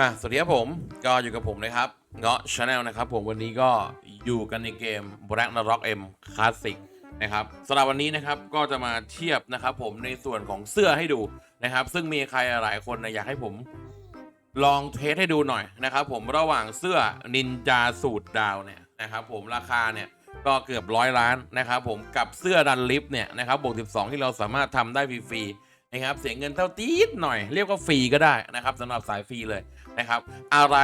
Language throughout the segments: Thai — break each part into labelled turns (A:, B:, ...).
A: อะสวัสดีครับผมก็อยู่กับผมนะครับเงาะชาแนลนะครับผมวันนี้ก็อยู่กันในเกม Black n a r o k M Classic นะครับสำหรับวันนี้นะครับก็จะมาเทียบนะครับผมในส่วนของเสื้อให้ดูนะครับ ซึ่งมีใครหลายคนนะอยากให้ผมลองเทสให้ดูหน่อยนะครับผมระหว่างเสื้อนินจาสูตรดาวเนี่ยนะครับผมราคาเนี่ยก็เกือบร้อยล้านนะครับผมกับเสื้อดันลิฟต์เนี่ยนะครับบวก12 ที่เราสามารถทำได้ฟรีๆนะครับเสียเงินเท่าตีดหน่อยเรียกว่าฟรีก็ได้นะครับสำหรับสายฟรีเลย นะครับ อะไร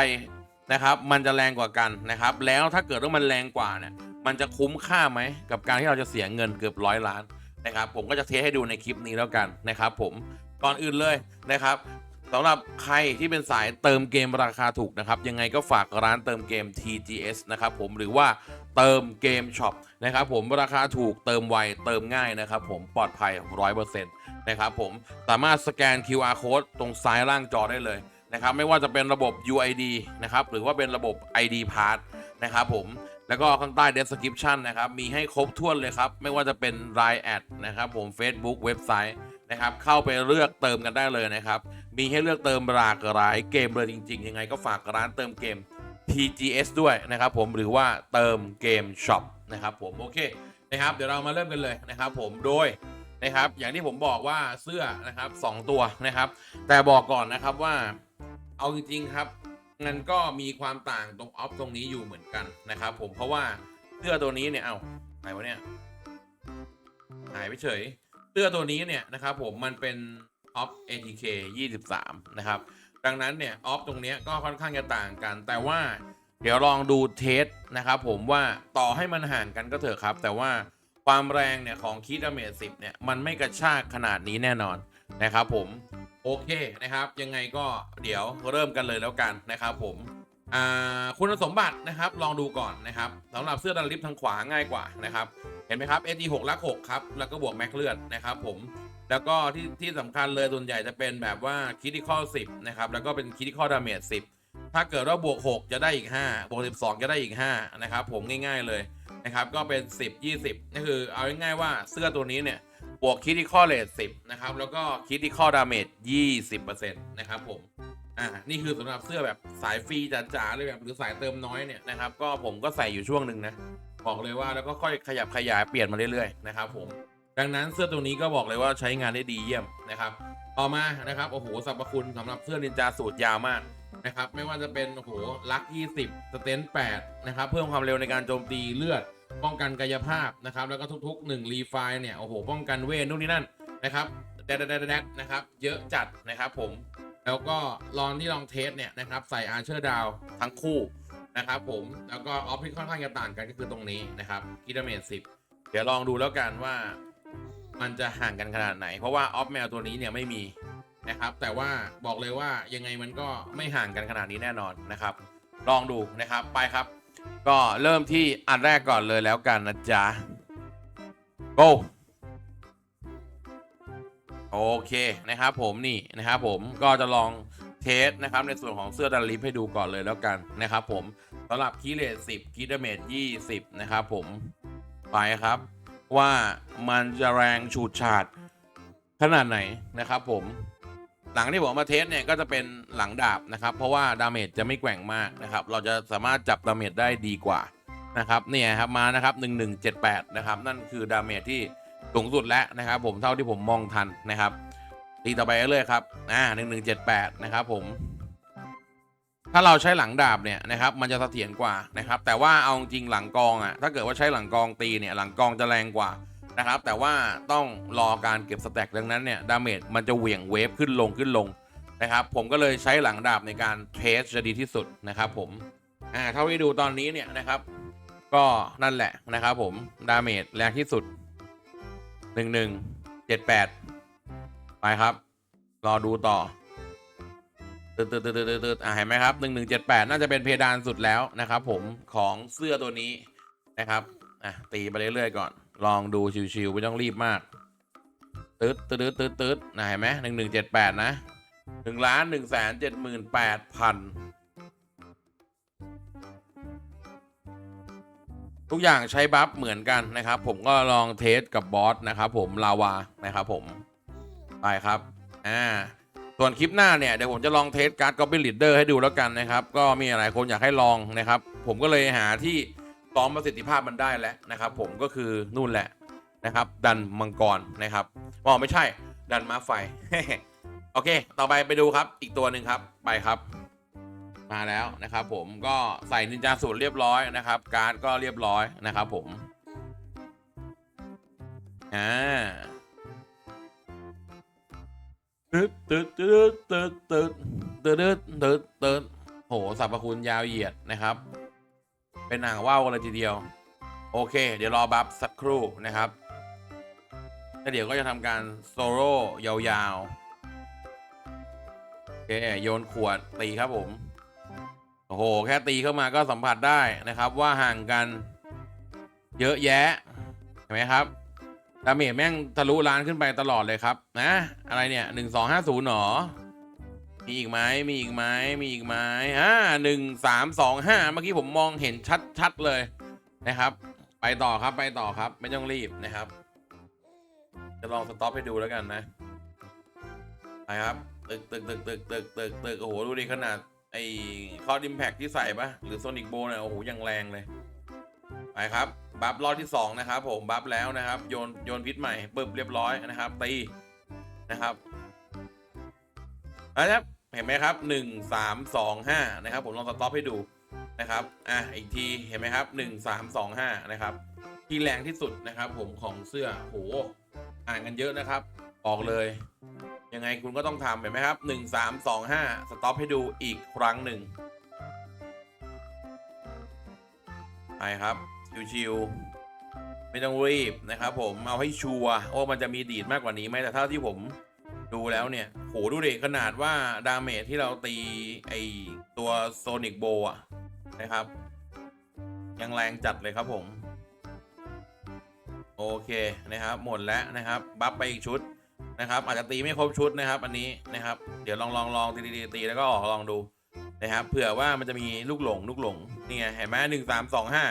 A: นะครับมันจะแรงกว่ากันนะครับ แล้วถ้าเกิดว่ามันแรงกว่าเนี่ยมันจะคุ้มค่าไหมกับการที่เราจะเสียเงินเกือบร้อยล้านนะครับ ผมก็จะเทสให้ดูในคลิปนี้แล้วกันนะครับ ผมก่อนอื่นเลยนะครับสำหรับใครที่เป็นสายเติมเกมราคาถูกนะครับ ยังไงก็ฝากร้านเติมเกม TGS นะครับผมหรือว่าเติมเกมช็อปนะครับผมราคาถูกเติมไวเติมง่ายนะครับผมปลอดภัย 100%นะครับผมสามารถสแกน QR code ตรงซ้ายล่างจอได้เลย นะครับไม่ว่าจะเป็นระบบ UID นะครับหรือว่าเป็นระบบ ID Pass นะครับผมแล้วก็ข้างใต้ description นะครับมีให้ครบถ้วนเลยครับ ไม่ว่าจะเป็น Line แอดนะครับผม Facebook เว็บไซต์นะครับเข้าไปเลือกเติมกันได้เลยนะครับ มีให้เลือกเติมหลากหลายเกมเลยจริง ๆ ยังไงก็ฝากร้านเติมเกม TGS ด้วยนะครับผมหรือว่าเติมเกมช็อปนะครับผมโอเคนะครับเดี๋ยวเรามาเริ่มกันเลยนะครับผมโดยนะครับอย่างที่ผมบอกว่าเสื้อนะครับสองตัวนะครับ แต่บอกก่อนนะครับว่า เอาจริงๆครับมันก็มีความต่างตรงออฟตรงนี้อยู่เหมือนกันนะครับ ผมเพราะว่าเสื้อตัวนี้เนี่ยเอาไหนวะเนี่ยหายไปเฉยเสื้อตัวนี้เนี่ยนะครับผมมันเป็นออฟ ATK 23 นะครับ ดังนั้นเนี่ยออฟตรงนี้ก็ค่อนข้างจะต่างกัน แต่ว่าเดี๋ยวลองดูเทสนะครับผมว่าต่อให้มันห่างกันก็เถอะครับ แต่ว่าความแรงเนี่ยของคีดาเมจ10เนี่ยมันไม่กระชากขนาดนี้แน่นอน นะครับผมโอเคนะครับยังไงก็เดี๋ยวเริ่มกันเลยแล้วกันนะครับผมคุณสมบัตินะครับลองดูก่อนนะครับสำหรับเสื้อดันลิฟทางขวาง่ายกว่านะครับเห็นไหมครับ SG6 ลัก6ครับแล้วก็บวกแม็กเลือดนะครับผมแล้วก็ที่ที่สำคัญเลยส่วนใหญ่จะเป็นแบบว่าคิดิคอ10นะครับแล้วก็เป็นคิดิคอดาเมจ10 ถ้าเกิดว่าบวก 6 จะได้อีก 5 บวก 12 จะได้อีก5นะครับผมง่ายๆเลยนะครับก็เป็น 10 20นี่คือเอาง่ายๆว่าเสื้อตัวนี้เนี่ย บวกคิดที่ข้อเลท10นะครับ แล้วก็คิดที่ข้อดาเมจ20%นต์นะครับผม อ่า นี่คือสำหรับเสื้อแบบสายฟรีจ๋าๆเลยแบบหรือสายเติมน้อยเนี่ยนะครับ ก็ผมก็ใส่อยู่ช่วงหนึ่งนะ บอกเลยว่าแล้วก็ค่อยขยับขยายเปลี่ยนมาเรื่อยๆนะครับผม ดังนั้นเสื้อตัวนี้ก็บอกเลยว่าใช้งานได้ดีเยี่ยมนะครับ ต่อมานะครับ โอ้โหสรรพคุณสำหรับเสื้อนินจาสูตรยาวมากนะครับ ไม่ว่าจะเป็นโอ้โหลัก 20 สเตน8นะครับ เพิ่มความเร็วในการโจมตีเลือด ป้องกันกายภาพนะครับ แล้วก็ทุกๆ1รีไฟเนี่ย โอ้โห ป้องกันเวทนู่นนี่นั่นนะครับแดดแดดแดดนะครับ เยอะจัดนะครับผม แล้วก็ลองที่ลองเทสเนี่ยนะครับ ใส่อาร์เชอร์ดาวทั้งคู่นะครับผม แล้วก็ออฟที่ค่อนข้างจะต่างกันก็คือตรงนี้นะครับกิดาเมจ10เดี๋ยวลองดูแล้วกันว่ามันจะห่างกันขนาดไหน เพราะว่าออฟแมวตัวนี้เนี่ยไม่มีนะครับ แต่ว่าบอกเลยว่ายังไงมันก็ไม่ห่างกันขนาดนี้แน่นอนนะครับ ลองดูนะครับ ไปครับ ก็เริ่มที่อันแรกก่อนเลยแล้วกันนะจ๊ะ go โอเคนะครับผมนี่นะครับผมก็จะลองเทสนะครับในส่วนของเสื้อดันลิฟให้ดูก่อนเลยแล้วกันนะครับผมสำหรับคีเลต10คีดเมจ20นะครับผมไปครับ ว่ามันจะแรงฉูดฉาดขนาดไหนนะครับผม หลังที่ผมมาเทสเนี่ยก็จะเป็นหลังดาบนะครับ เพราะว่าดาเมจจะไม่แกว่งมากนะครับ เราจะสามารถจับดาเมจได้ดีกว่านะครับเนี่ยครับมานะครับ1178นะครับนั่นคือดาเมจที่สูงสุดแล้วนะครับ ผมเท่าที่ผมมองทันนะครับ ตีต่อไปเรื่อยครับอ่า1178นะครับผม ถ้าเราใช้หลังดาบเนี่ยนะครับ มันจะเสถียรกว่านะครับ แต่ว่าเอาจริงหลังกองอะ่ะถ้าเกิดว่าใช้หลังกองตีเนี่ยหลังกองจะแรงกว่า นะครับ แต่ว่าต้องรอการเก็บสแต็กดังนั้นเนี่ยดาเมจมันจะเหวี่ยงเวฟขึ้นลงขึ้นลงนะครับ ผมก็เลยใช้หลังดาบในการเทสจะดีที่สุดนะครับ ผมอ่าเท่าที่ดูตอนนี้เนี่ยนะครับ ก็นั่นแหละนะครับผมดาเมจแรงที่สุด 1178 ไปครับ รอดูต่อตืดตืดตืดตืดตืดอ่าเห็นไหมครับ1178น่าจะเป็นเพดานสุดแล้วนะครับผมของเสื้อตัวนี้นะครับ อะ ตีไปเรื่อยๆก่อน ลองดูชิวๆไม่ต้องรีบมากตืดตืดตืดตืดนะเห็นไหมหนึ่งหนึ่งเจ็ดแปดนะหนึ่งล้านหนึ่งแสนเจ็ดหมื่นแปดพันทุกอย่างใช้บัฟเหมือนกันนะครับ ผมก็ลองเทสกับบอสนะครับผมลาวานะครับผมไปครับอ่าส่วนคลิปหน้าเนี่ยเดี๋ยวผมจะลองเทสการ์ด Goblin Leader ให้ดูแล้วกันนะครับ ก็มีหลายคนอยากให้ลองนะครับ ผมก็เลยหาที่ ซ้อมประสิทธิภาพมันได้แล้วนะครับ ผมก็คือนู่นแหละนะครับ ดันมังกรนะครับอ๋อไม่ใช่ ดันม้าไฟ โอเค ต่อไปไปดูครับ อีกตัวหนึ่งครับไปครับ มาแล้วนะครับ ผมก็ใส่นินจาสูตรเรียบร้อยนะครับ การ์ดก็เรียบร้อยนะครับ ผมอ่าตึ๊ดตึ๊ดตึ๊ดตึ๊ดตึ๊ดตึ๊ดตึ๊ดตึ๊ดตึ๊ดโหสรรพคุณยาวเหยียดนะครับ เป็นหางว่าวกันเลยทีเดียว โอเค เดี๋ยวรอบัฟสักครู่นะครับแล้วเดี๋ยวก็จะทำการโซโล่ยาวๆ โอเค โยนขวดตีครับผม โอ้โห แค่ตีเข้ามาก็สัมผัสได้นะครับ ว่าห่างกันเยอะแยะ เห็นไหมครับดาเมจแม่งทะลุล้านขึ้นไปตลอดเลยครับ นะ อะไรเนี่ยหนึ่งสองห้าศูนย์หรอ มีอีกไหมมีอีกไหมมีอีกไหมอ่าหนึ่งสามสองห้าเมื่อกี้ผมมองเห็นชัดๆเลยนะครับ ไปต่อครับไปต่อครับ ไม่ต้องรีบนะครับ จะลองสต็อปให้ดูแล้วกันนะไปครับตึกตึกตึกตึกตึกตึกตึกโอ้โหดูดิขนาดไอ้คอดิมแพคที่ใส่ปะหรือโซนิกโบเนี่ยโอ้โหยังแรงเลยไปครับบัฟรอบที่สองนะครับผมบัฟแล้วนะครับ โยนโยนพิษใหม่ปึ๊บเรียบร้อยนะครับตีนะครับ นะครับเห็นไหมครับหนึ่งสามสองห้านะครับ ผมลองสต็อปให้ดูนะครับอะอีกทีเห็นไหมครับหนึ่งสามสองห้านะครับ ที่แรงที่สุดนะครับ ผมของเสื้อโหอ่านกันเยอะนะครับบอกเลยยังไงคุณก็ต้องทำเห็นไหมครับหนึ่งสามสองห้าสต็อปให้ดูอีกครั้งหนึ่งไปครับชิวๆไม่ต้องรีบนะครับผมเอาให้ชัวร์ว่ามันจะมีดีดมากกว่านี้ไหมแต่เท่าที่ผม ดูแล้วเนี่ย โห ดูดิขนาดว่าดาเมจที่เราตีไอตัวโซนิกโบอะนะครับ ยังแรงจัดเลยครับผม โอเคนะครับ หมดแล้วนะครับ บัฟไปอีกชุดนะครับ อาจจะตีไม่ครบชุดนะครับ อันนี้นะครับ เดี๋ยวลองลองลองตีตีตีแล้วก็ออกลองดูนะครับเผื่อว่ามันจะมีลูกหลงลูกหลงนี่ไงเห็นไหมหนึ่งสามสองห้า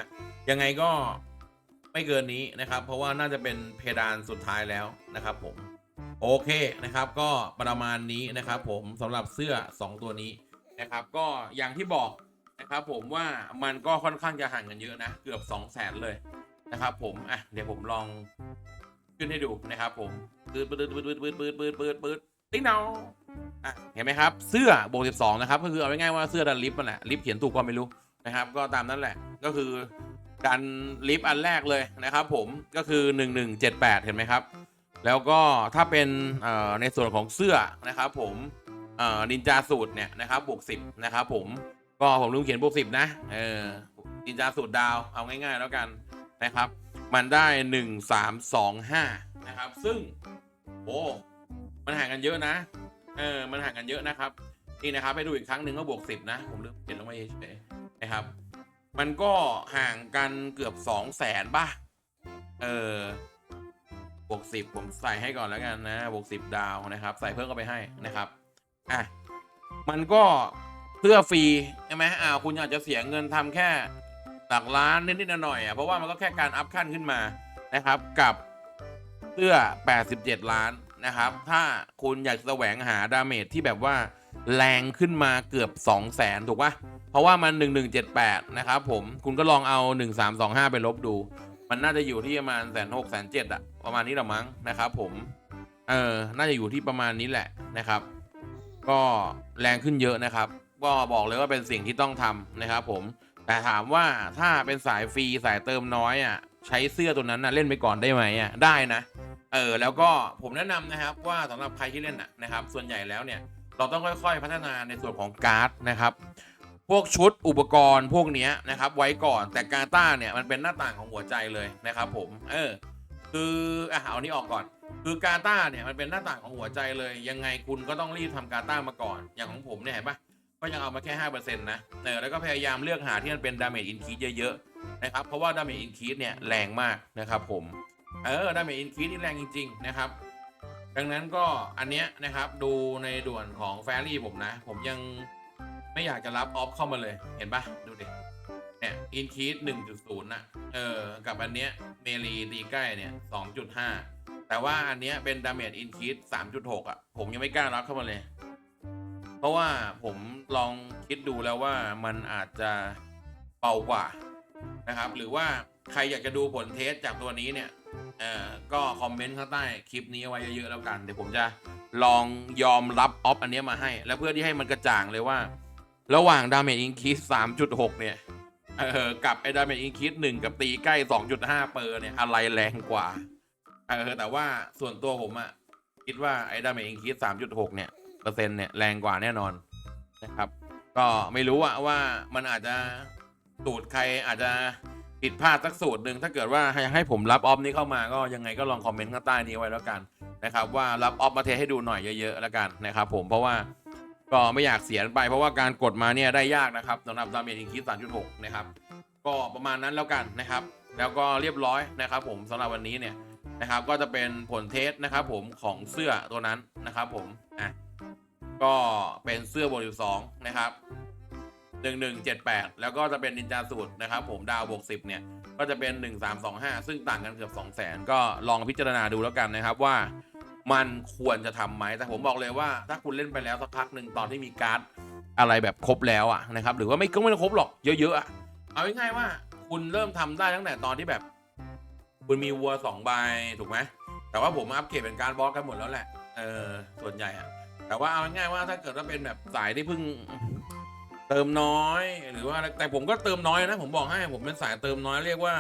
A: ยังไงก็ไม่เกินนี้นะครับ เพราะว่าน่าจะเป็นเพดานสุดท้ายแล้วนะครับผม โอเคนะครับ ก็ประมาณนี้นะครับ ผมสำหรับเสื้อ 2 ตัวนี้นะครับ ก็อย่างที่บอกนะครับ ผมว่ามันก็ค่อนข้างจะห่างกันเยอะนะ เกือบ 2 0 0แสนเลยนะครับ ผมอะเดี๋ยวผมลองขึ้นให้ดูนะครับ ผมปืดปืดปืดปืดปืดปืดปืดปืดปืดติ๊งเนาอะเห็นไหมครับ เสื้อบสิบสองนะครับ ก็คือเอาง่ายๆว่าเสื้อดันลิฟต์มันแหละลิฟต์เขียนถูกก็ไม่รู้นะครับ ก็ตามนั้นแหละก็คือดันลิฟต์อันแรกเลยนะครับ ผมก็คือ 1178 เห็นไหมครับ แล้วก็ถ้าเป็นในส่วนของเสื้อนะครับผมอินจาสูตรเนี่ยนะครับบวก10นะครับผมก็ผมลืมเขียนบวก10นะเออนินจาสูตรดาวเอาง่ายๆแล้วกันนะครับ มันได้1325นะครับ ซึ่งโอ้มันห่างกันเยอะนะเออมันห่างกันเยอะนะครับนี่นะครับให้ดูอีกครั้งหนึ่งก็บวกสิบนะผมลืมเขียนลงไว้เฉยๆนะครับ มันก็ห่างกันเกือบสองแสนป่ะเออ บวกสิบผมใส่ให้ก่อนแล้วกันนะบวกสิบดาวนะครับ ใส่เพิ่มเข้าไปให้นะครับอะมันก็เสื้อฟรีใช่ไหมอ่าคุณอาจจะเสียเงินทำแค่หลักล้านนิดๆหน่อยๆอะเพราะว่ามันก็แค่การอัพขั้นขึ้นมานะครับ กับเสื้อ 87 ล้านนะครับ ถ้าคุณอยากแสวงหาดาเมจที่แบบว่าแรงขึ้นมาเกือบ 2 0 0แสนถูกปะเพราะว่ามัน 1178 นะครับผมคุณก็ลองเอา 1325 ไปลบดู มันน่าจะอยู่ที่ประมาณแสนหกแสนเจ็ดอะประมาณนี้หรอมั้งนะครับ ผม เออ น่าจะอยู่ที่ประมาณนี้แหละนะครับ ก็แรงขึ้นเยอะนะครับ ก็บอกเลยว่าเป็นสิ่งที่ต้องทำนะครับ ผม แต่ถามว่าถ้าเป็นสายฟรีสายเติมน้อยอะใช้เสื้อตัวนั้นนะเล่นไปก่อนได้ไหมอะได้นะ เออ แล้วก็ผมแนะนำนะครับว่าสำหรับใครที่เล่นอะนะครับ ส่วนใหญ่แล้วเนี่ยเราต้องค่อย ๆ พัฒนาในส่วนของการ์ดนะครับ พวกชุดอุปกรณ์พวกนี้นะครับไว้ก่อนแต่กาตาเนี่ยมันเป็นหน้าต่างของหัวใจเลยนะครับผมเออคืออะเอานี้ออกก่อน คือกาตาเนี่ยมันเป็นหน้าต่างของหัวใจเลย ยังไงคุณก็ต้องรีบทำกาตามาก่อน อย่างของผมเนี่ยเห็นปะก็ยังเอามาแค่ห้าเปอร์เซ็นต์นะเออแล้วก็พยายามเลือกหาที่มันเป็นดาเมจอินคีเยอะๆนะครับเพราะว่าดาเมจอินคีเนี่ยแรงมากนะครับผมเออดาเมจอินคีนี่แรงจริง ๆ นะครับดังนั้นก็อันเนี้ยนะครับดูในด่วนของแฟรี่ผมนะ ผมยัง ไม่อยากจะรับออฟเข้ามาเลย เห็นปะดูดิ เนี่ยอินคีดหนึ่งจุดศูนย์นะเออ กับอันเนี้ยเมลีตีใกล้เนี่ยสองจุดห้าแต่ว่าอันเนี้ยเป็นดาเมจอินคีดสามจุดหกอะ ผมยังไม่กล้ารับเข้ามาเลย เพราะว่าผมลองคิดดูแล้วว่ามันอาจจะเบากว่านะครับ หรือว่าใครอยากจะดูผลเทสจากตัวนี้เนี่ยเอ่อก็คอมเมนต์ข้างใต้คลิปนี้เอาไว้เยอะๆแล้วกัน เดี๋ยวผมจะลองยอมรับออฟอันเนี้ยมาให้ แล้วเพื่อที่ให้มันกระจ่างเลยว่า ระหว่างดาเมจอินคิส3.6เนี่ยเออกับไอ้ดาเมจอินคิดหนึ่งกับตีใกล้2.5เปอร์เนี่ยอะไรแรงกว่าเออแต่ว่าส่วนตัวผมอะคิดว่าไอ้ดาเมจอินคิด3.6เนี่ยเปอร์เซ็นต์เนี่ยแรงกว่าแน่นอนนะครับ ก็ไม่รู้อะว่ามันอาจจะสูตรใครอาจจะผิดพลาดสักสูตรหนึ่งถ้าเกิดว่าให้ให้ผมรับออฟนี้เข้ามาก็ยังไงก็ลองคอมเมนต์ข้างใต้นี้ไว้แล้วกันนะครับว่ารับออฟมาเทให้ดูหน่อยเยอะๆแล้วกันนะครับผมเพราะว่า ก็ไม่อยากเสียไปเพราะว่าการกดมาเนี่ยได้ยากนะครับสำหรับดาเมจอินคิส3.6 นะครับ ก็ประมาณนั้นแล้วกันนะครับ แล้วก็เรียบร้อยนะครับ ผมสำหรับวันนี้เนี่ยนะครับ ก็จะเป็นผลเทสนะครับผมของเสื้อตัวนั้นนะครับ ผมอะก็เป็นเสื้อบวกสิบสองนะครับหนึ่งหนึ่งเจ็ดแปดแล้วก็จะเป็นนินจาสูตรนะครับ ผมดาวบวกสิบเนี่ย ก็จะเป็นหนึ่งสามสองห้าซึ่งต่างกันเกือบสองแสนก็ลองพิจารณาดูแล้วกันนะครับว่า มันควรจะทำไหมแต่ผมบอกเลยว่า ถ้าคุณเล่นไปแล้วสักพักหนึ่งตอนที่มีการ์ดอะไรแบบครบแล้วอะนะครับหรือว่าไม่ก็ไม่ต้องครบหรอกเยอะๆอะเอาง่ายๆว่า คุณเริ่มทำได้ตั้งแต่ตอนที่แบบ คุณมีวัวสองใบถูกไหมแต่ว่าผมอัปเกรดเป็นการบอสกันหมดแล้วแหละเออส่วนใหญ่อะแต่ว่าเอาง่ายๆว่าถ้าเกิดว่าเป็นแบบสายที่เพิ่งเติมน้อย หรือว่าอะไรแต่ผมก็เติมน้อยนะผมบอกให้ผมเป็นสายเติมน้อยเรียกว่า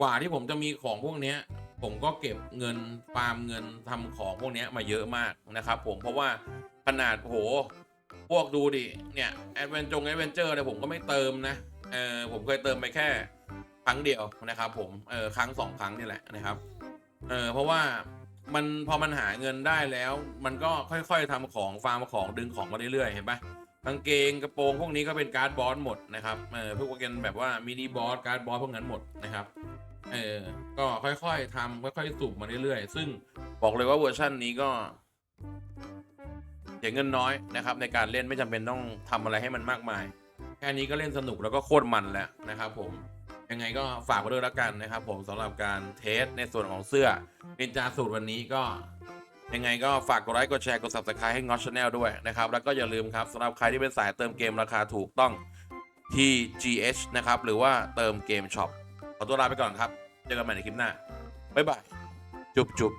A: กว่าที่ผมจะมีของพวกเนี้ย ผมก็เก็บเงินฟาร์มเงินทำของพวกนี้มาเยอะมากนะครับ ผมเพราะว่าขนาดโหพวกดูดิเนี่ยแอดเวนจงแอดเวนเจอร์เนี่ยผมก็ไม่เติมนะเออผมเคยเติมไปแค่ครั้งเดียวนะครับ ผมเออครั้งสองครั้งนี่แหละนะครับเออเพราะว่ามันพอมันหาเงินได้แล้ว มันก็ค่อยๆทำของฟาร์มของดึงของมาเรื่อยๆเห็นปะกางเกงกระโปรงพวกนี้ก็เป็นการ์ดบอสหมดนะครับเออพวกเป็นแบบว่ามินิบอสการ์ดบอสพวกนั้นหมดนะครับ เออ ก็ค่อยๆทำค่อยๆสูบมาเรื่อยๆ ซึ่งบอกเลยว่าเวอร์ชันนี้ก็เสียเงินน้อยนะครับ ในการเล่นไม่จำเป็นต้องทำอะไรให้มันมากมาย แค่นี้ก็เล่นสนุกแล้วก็โคตรมันแล้วนะครับ ผม ยังไงก็ฝากไว้ด้วยแล้วกันนะครับผมสำหรับการเทสในส่วนของเสื้อนินจาสูตรวันนี้ก็ยังไงก็ฝากกดไลค์กดแชร์กด subscribe ให้งอชาแนลด้วยนะครับ แล้วก็อย่าลืมครับสำหรับใครที่เป็นสายเติมเกมราคาถูกต้องที่ GH นะครับ หรือว่าเติมเกมช็อป ขอตัวลาไปก่อนครับ เจอกันใหม่ในคลิปหน้า บ๊ายบาย จุบจุบ